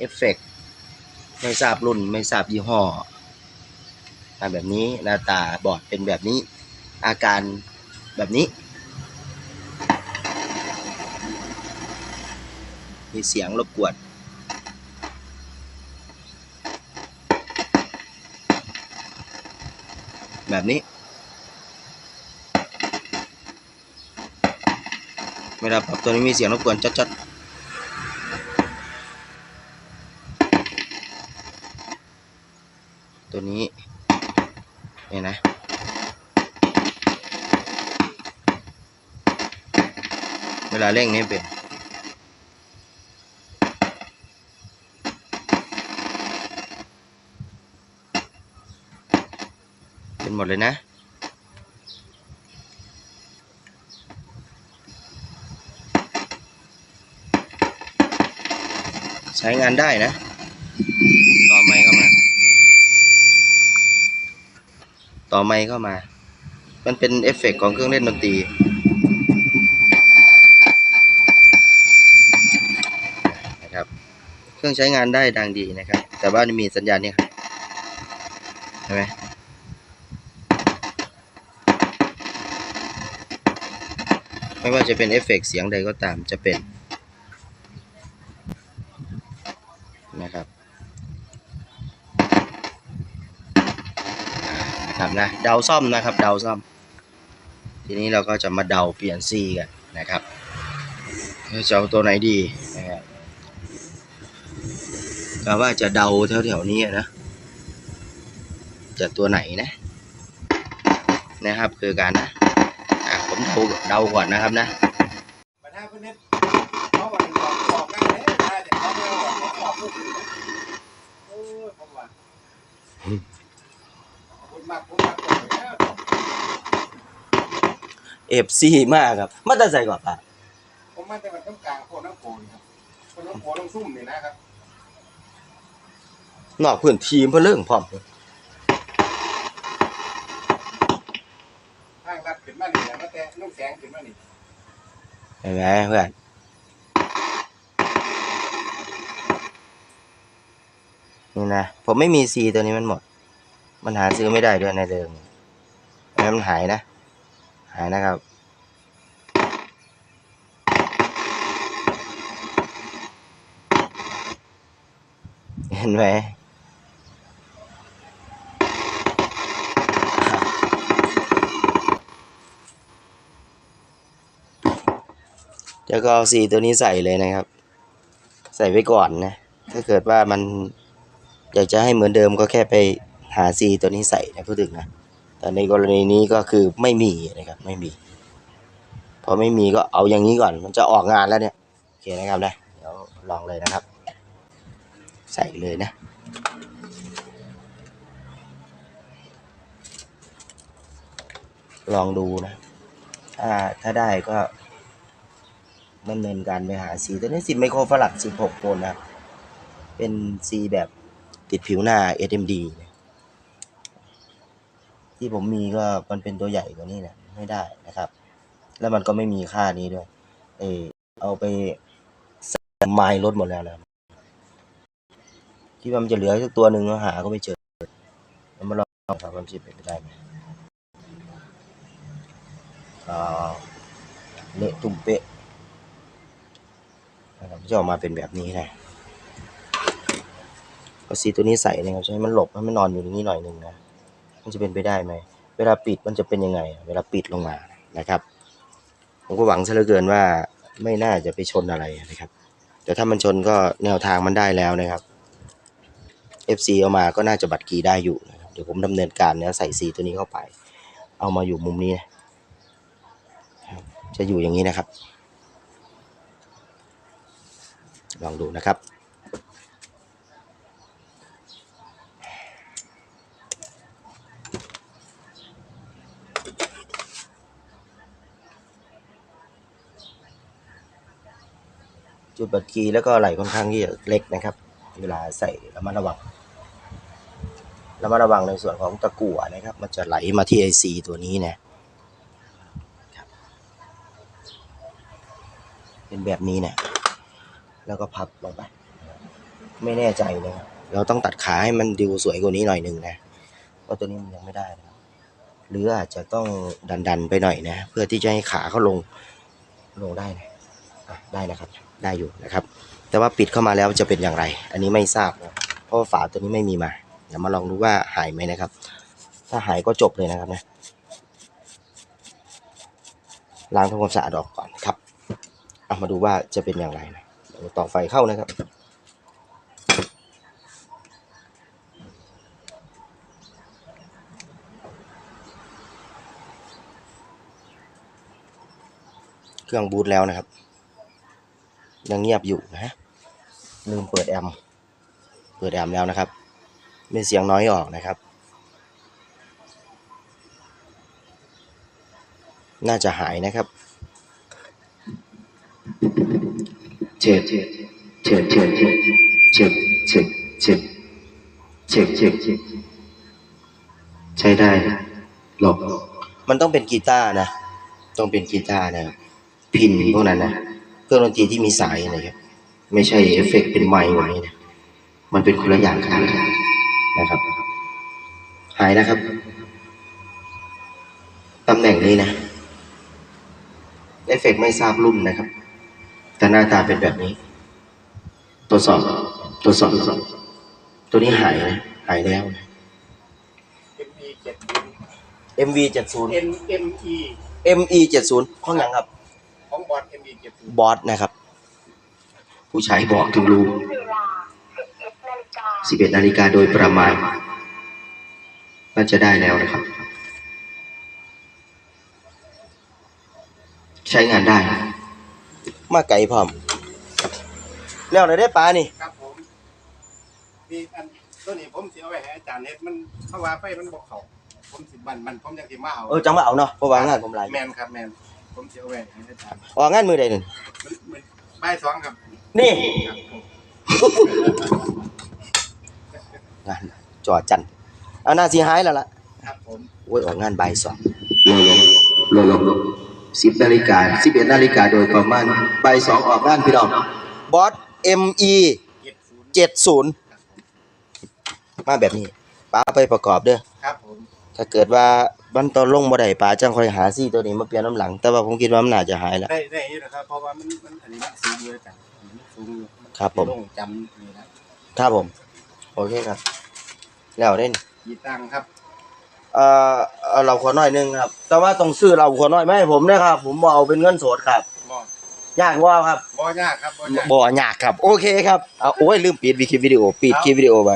เอฟเฟกต์ไม่ทราบรุ่นไม่ทราบยี่ห้อมาแบบนี้หน้าตาบอร์ดเป็นแบบนี้ อาการแบบนี้ มีเสียงรบกวนแบบนี้ เวลาปรับตัวนี้มีเสียงรบกวนจัดๆ ตัวนี้เนี่ยนะเวลาเร่งนี่เป็นเป็นหมดเลยนะใช้งานได้นะต่อไม้เข้ามา ต่อไม้เข้ามา มันเป็นเอฟเฟกต์ของเครื่องเล่นดนตรี นะครับ เครื่องใช้งานได้ดังดีนะครับ แต่ว่ามีสัญญาณเนี่ยครับเห็นไหมไม่ว่าจะเป็นเอฟเฟกต์เสียงใดก็ตามจะเป็นนะครับ นะครับนะเดาซ่อมนะครับเดาซ่อม ทีนี้เราก็จะมาเดาเปลี่ยนซีกันนะครับเจะเอาตัวไหนดีนะครับก็ว่าจะเดาแถวๆนี้นะจะตัวไหนนะนะครับคือการนะผมเดาเดาก่อนนะครับนะ ปัญหาเพื่อนเนี่ยเขาว่าสอบสอบกันเลยได้แต่เขาไม่ว่าเขาสอบผู้อื่นโอ้ยผมว่าคุณมากคุณมากเลยนะเอฟซีมากครับมาตั้งใจก่อนป่ะผมมาแต่วันต้องกลางโคนน้ำโขนครับโคนน้ำโขนน้ำซุ่มนี่นะครับนอกพื้นทีมเพื่อเรื่องพร้อมทางรัดขึ้นมานี่นะแต่นุ่งแสงขึ้นมานี่เห็นไหมเพื่อนนี่นะผมไม่มีซีตัวนี้มันหมด มันหาซื้อไม่ได้ด้วยในเดิมแล้วมันหายนะ หายนะครับ เห็นไหมแล้วก็เอาซีตัวนี้ใส่เลยนะครับ ใส่ไว้ก่อนนะ ถ้าเกิดว่ามันอยากจะให้เหมือนเดิมก็แค่ไป หาซีตัวนี้ใส่นะพูดถึงนะแต่ในกรณีนี้ก็คือไม่มีนะครับไม่มีพอไม่มีก็เอาอย่างนี้ก่อน มันจะออกงานแล้วเนี่ยโอเคนะครับนะเดี๋ยวลองเลยนะครับ ใส่เลยนะลองดูนะ ถ้าถ้าได้ก็ดำเนินการไปหาสีตัวนี้สิไมโครฝรั่ง16โวลต์นะ เป็นซีแบบติดผิวหน้า SMD นะ ที่ผมมีก็มันเป็นตัวใหญ่กว่านี้นะไม่ได้นะครับ แล้วมันก็ไม่มีค่านี้ด้วย เออเอาไปใส่ไม้รถหมดแล้วนะครับคิดว่ามันจะเหลือสักตัวหนึ่งหาก็ไม่เจอแล้วมาลองครับว่ามันจะเป็นไปได้ไหมอ่าเละตุ่มเป๊ะนะครับจะออกมาเป็นแบบนี้นะเอาสีตัวนี้ใส่นะครับใช้ให้มันหลบให้มันนอนอยู่อย่างนี้หน่อยหนึ่งนะ มันจะเป็นไปได้ไหม เวลาปิดมันจะเป็นยังไง เวลาปิดลงมานะครับ ผมก็หวังซะเหลือเกินว่าไม่น่าจะไปชนอะไรนะครับ แต่ถ้ามันชนก็แนวทางมันได้แล้วนะครับ FC เอามาก็น่าจะบัตรกีได้อยู่นะครับเดี๋ยวผมดำเนินการเนี่ยใส่สีตัวนี้เข้าไป เอามาอยู่มุมนี้นะครับจะอยู่อย่างนี้นะครับ ลองดูนะครับ จุดบัตรคีแล้วก็ไหลค่อนข้างที่จะเล็กนะครับ เวลาใส่ระมัดระวังระมัดระวังในส่วนของตะกั่วนะครับ มันจะไหลมาที่ไอซีตัวนี้นะเป็นแบบนี้นะแล้วก็พับลงไปไม่แน่ใจนะครับเราต้องตัดขาให้มันดูสวยกว่านี้หน่อยหนึ่งนะเพราะตัวนี้มันยังไม่ได้นะหรืออาจจะต้องดันๆไปหน่อยนะ เพื่อที่จะให้ขาเขาลงลงได้นะ ได้นะครับ ได้อยู่นะครับ แต่ว่าปิดเข้ามาแล้วจะเป็นอย่างไร อันนี้ไม่ทราบนะเพราะฝาตัวนี้ไม่มีมา เดี๋ยวมาลองดูว่าหายไหมนะครับ ถ้าหายก็จบเลยนะครับนะล้างทำความสะอาดออกก่อนครับเอามาดูว่าจะเป็นอย่างไรนะต่อไฟเข้านะครับเครื่องบูตแล้วนะครับ ยังเงียบอยู่นะฮะลืมเปิดแอมป์เปิดแอมป์แล้วนะครับ มีเสียงน้อยออกนะครับ น่าจะหายนะครับเช็ดเช็ดเช็ดเช็ดเช็ดเช็ดเช็ดเช็ดเช็ดเช็ดเช็ดใช้ได้หลบมันต้องเป็นกีตาร์นะ ต้องเป็นกีตาร์นะครับพินพวกนั้นนะ เครื่องดนตรีที่มีสายนะครับ ไม่ใช่เอฟเฟกต์เป็นไมค์ไว้นะมันเป็นคนละอย่างกันนะครับ หายนะครับตำแหน่งนี้นะเอฟเฟกต์ไม่ทราบรุ่นนะครับ แต่หน้าตาเป็นแบบนี้ ตรวจสอบ ตรวจสอบ ตัวนี้หายนะหายแล้วนะ ME 70 MV 70 N ME ME 70ห้องยังครับ ของบอร์ด ME 70บอสนะครับ ผู้ใช้บอกถึงรู้11นาฬิกาโดยประมาณน่าจะได้แล้วนะครับ ใช้งานได้มาไก่พร้อม แล้วไหนได้ปลานี่ ครับผมนี่อันตัวนี้ผมสิเอาไว้ให้อาจารย์เฮ็ดมันเพราะว่าไฟมันบ่เข้าผมสิบันมันผมยังสิมาเอาเออจังมาเอาเนาะเพราะว่างานผมหลายแมนครับแมน ผมสิเอาไว้ให้อาจารย์ออกงานมือใดหนึ่งมันมันบ่ายสองครับนี่ครับผมงานจอจันเอาหน้าสีหายแล้วล่ะครับผม โอ้ยออกงานบ่ายสองลงลงลงสิบนาฬิกาสิบเอ็ดนาฬิกาโดยประมาณบ่ายสองออกงานพี่น้องบอส ME เจ็ดศูนย์70 มาแบบนี้ปลาไปประกอบเด้อ ครับผม ถ้าเกิดว่า มันตอนลงบ่ได้ปลาจังค่อยหาซี่ตัวนี้มาเปลี่ยนน้ำหลัง แต่ว่าผมคิดว่ามันน่าจะหายแล้ว ได้ได้อยู่นะครับเพราะว่ามันมันอันนี้มันสูงเลยจ้ะอันนี้มันสูงอยู่ครับผม ลงจำนี่นะครับผม โอเคครับ แล้วเด่นกี่ตังค์ครับเอ่อเอาเราขอน้อยหนึงครับ แต่ว่าต้องซื้อเราขอน้อยไม่ให้ผมนะครับ ผมบ่เอาเป็นเงินสดครับ บ่ยากว่าครับบ่ยากครับบ่ยาก บ่ยากครับ โอเคครับเอาโอ้ยลืมปิดวิคลิปวิดีโอปิดคลิปวิดีโอไป